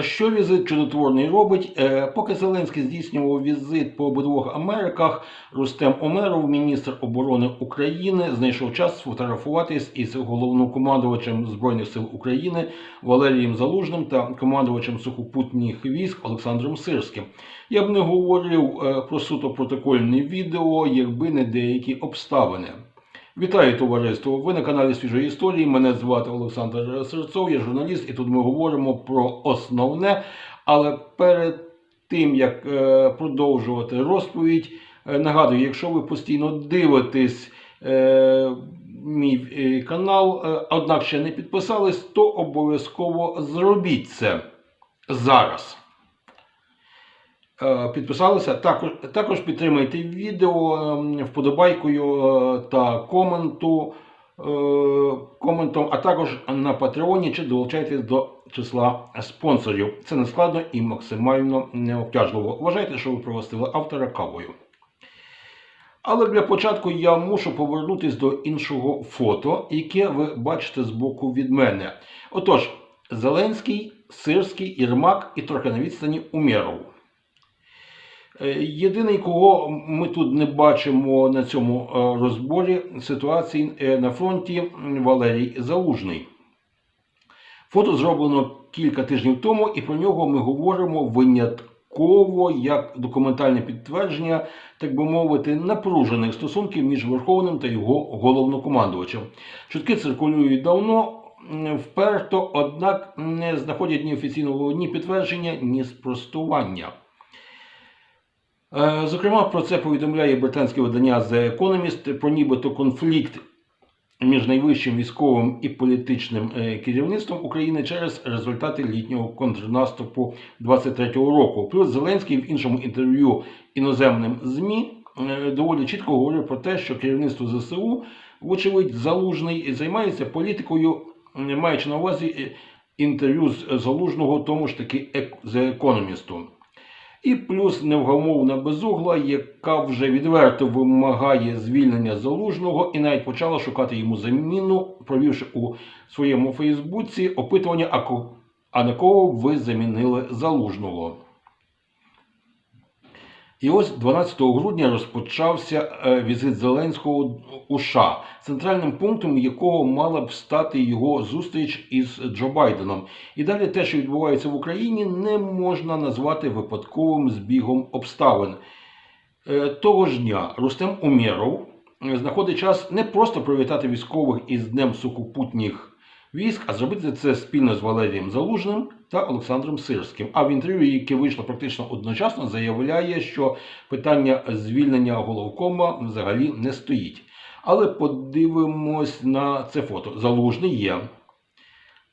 Що візит чудотворний робить? Е, Поки Зеленський здійснював візит по обидвох Америках, Рустем Омеров, міністр оборони України, знайшов час сфотографуватись із головнокомандувачем Збройних сил України Валерієм Залужним та командувачем сухопутніх військ Олександром Сирським. Я б не говорив е, про суто протокольне відео, якби не деякі обставини. Вітаю товариство! Ви на каналі Свіжої історії. Мене звати Олександр Серцов, я журналіст, і тут ми говоримо про основне. Але перед тим як е, продовжувати розповідь, е, нагадую, якщо ви постійно дивитесь е, мій канал, однак ще не підписались, то обов'язково зробіть це зараз. Е, Підписалися. Також, також підтримайте відео ем, вподобайкою е, та коменту, е, коментом, а також на Патреоні чи долучайтесь до числа спонсорів. Це не складно і максимально необтяжливо. Вважайте, що ви пригостили автора кавою. Але для початку я мушу повернутися до іншого фото, яке ви бачите збоку від мене. Отож, Зеленський, Сирський, Єрмак і трохи на відстані Умєров. Е, Єдиний, кого ми тут не бачимо на цьому е, розборі ситуації е, на фронті Валерій Залужний. Фото зроблено кілька тижнів тому, і про нього ми говоримо винятково як документальне підтвердження, так би мовити, напружених стосунків між Верховним та його головнокомандувачем. Чутки циркулюють давно, вперто, однак не знаходять ні офіційного ні підтвердження, ні спростування. Е, Зокрема, про це повідомляє британське видання The Economist про нібито конфлікт між найвищим військовим і політичним е, керівництвом України через результати літнього контрнаступу 23-го року. Плюс Зеленський в іншому інтерв'ю іноземним ЗМІ е, доволі чітко говорив про те, що керівництво ЗСУ, вочевидь, залужний займається політикою, маючи на увазі інтерв'ю з Залужного, тому ж таки ек- The Economist. І плюс невгамовна безугла, яка вже відверто вимагає звільнення залужного і навіть почала шукати йому заміну, провівши у своєму Фейсбуці опитування, а на кого ви замінили залужного. І ось 12 грудня розпочався е, візит Зеленського у США, центральним пунктом якого мала б стати його зустріч із Джо Байденом. І далі те, що відбувається в Україні, не можна назвати випадковим збігом обставин. Е, Того ж дня Рустем Умєров е, знаходить час не просто привітати військових із Днем сухопутніх військ, а зробити це спільно з Валерієм Залужним та Олександром Сирським. А в інтерв'ю, яке вийшло практично одночасно, заявляє, що питання звільнення головкома взагалі не стоїть. Але подивимось на це фото. Залужний є.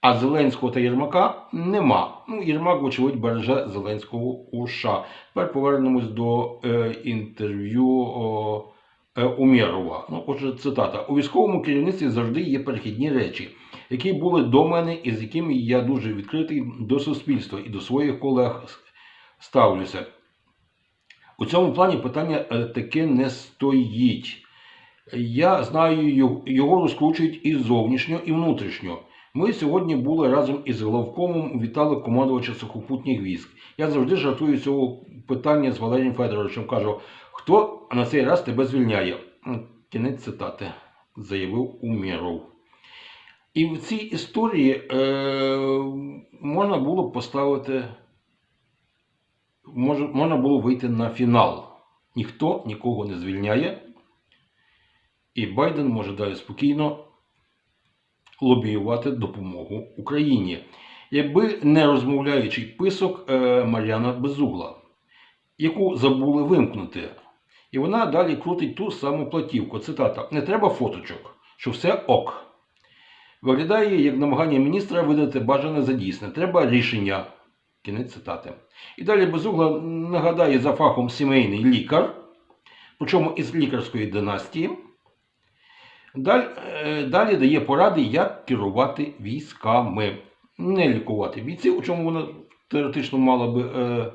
А Зеленського та Єрмака нема. Ну, Єрмак, вочевидь, береже Зеленського у США. Тепер повернемось до е, інтерв'ю е, Умєрова. Ну, отже, цитата: у військовому керівництві завжди є перехідні речі, які були до мене і з якими я дуже відкритий до суспільства і до своїх колег ставлюся. У цьому плані питання е, таке не стоїть. Я знаю, його- розкручують і зовнішньо, і внутрішньо. Ми сьогодні були разом із главкомом, вітали командувача сухопутніх військ. Я завжди жартую цього питання з Валерієм Федоровичем. Кажу, хто на цей раз тебе звільняє? Кінець цитати, заявив Умєров. І в цій історії е, можна було поставити, може, можна було вийти на фінал. Ніхто нікого не звільняє, і Байден може далі спокійно лобіювати допомогу Україні. Якби не розмовляючий писок е, Мар'яна Безугла, яку забули вимкнути. І вона далі крутить ту саму платівку. Цитата: Не треба фоточок, що все ок. Виглядає як намагання міністра видати бажане за дійсне. Треба рішення. Кінець цитати. І далі Безугла нагадає за фахом сімейний лікар, причому із лікарської династії. Далі, е, далі дає поради, як керувати військами. Не лікувати бійців, у чому вона теоретично мала би е,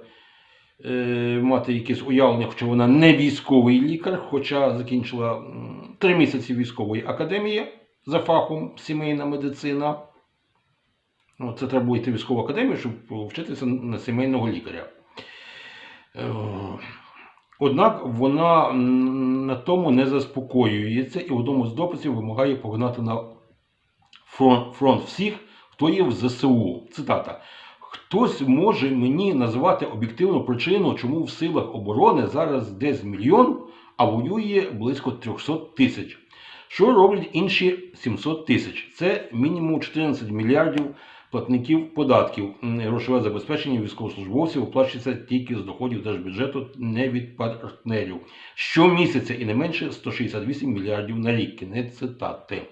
е, мати якесь уявлення, хоча вона не військовий лікар, хоча закінчила три місяці військової академії за фахом сімейна медицина. Ну, це треба йти в військову академію, щоб вчитися на сімейного лікаря. Е, Однак вона на тому не заспокоюється і в одному з дописів вимагає погнати на фронт всіх, хто є в ЗСУ. Цитата. Хтось може мені назвати об'єктивну причину, чому в силах оборони зараз десь мільйон, а воює близько 300 тисяч. Що роблять інші 700 тисяч? Це мінімум 14 мільярдів платників податків. Грошове забезпечення військовослужбовців оплачується тільки з доходів держбюджету, не від партнерів. Щомісяця і не менше 168 мільярдів на рік. Кінець цитати.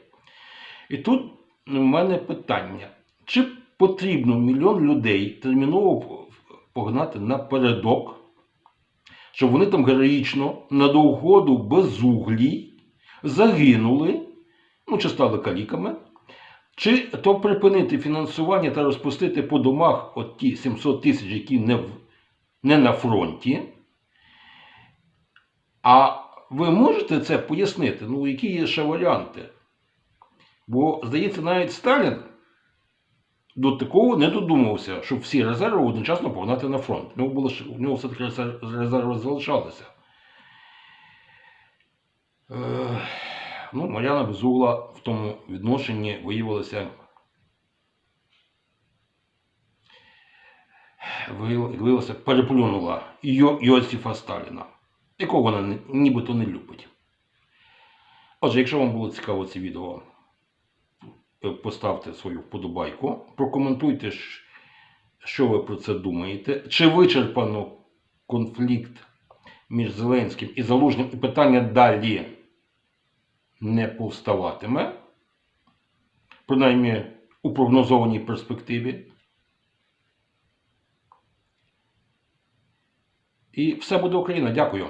І тут у мене питання: чи потрібно мільйон людей терміново погнати напередок, щоб вони там героїчно на доуходу безуглій загинули, ну чи стали каліками, чи то припинити фінансування та розпустити по домах от ті 700 тисяч, які не, в, не на фронті. А ви можете це пояснити? Ну, які є ще варіанти? Бо, здається, навіть Сталін до такого не додумався, щоб всі резерви одночасно погнати на фронт. У нього, було, у нього все-таки резерви залишалися. Е, ну, Мар'яна Безугла в тому відношенні виявилася виявилася, переплюнула Йо- Йосифа Сталіна, якого вона нібито не любить. Отже, якщо вам було цікаво це відео, поставте свою вподобайку, прокоментуйте, що ви про це думаєте. Чи вичерпано конфлікт між Зеленським і Залужним, і питання далі не повставатиме, принаймні у прогнозованій перспективі. І все буде Україна. Дякую.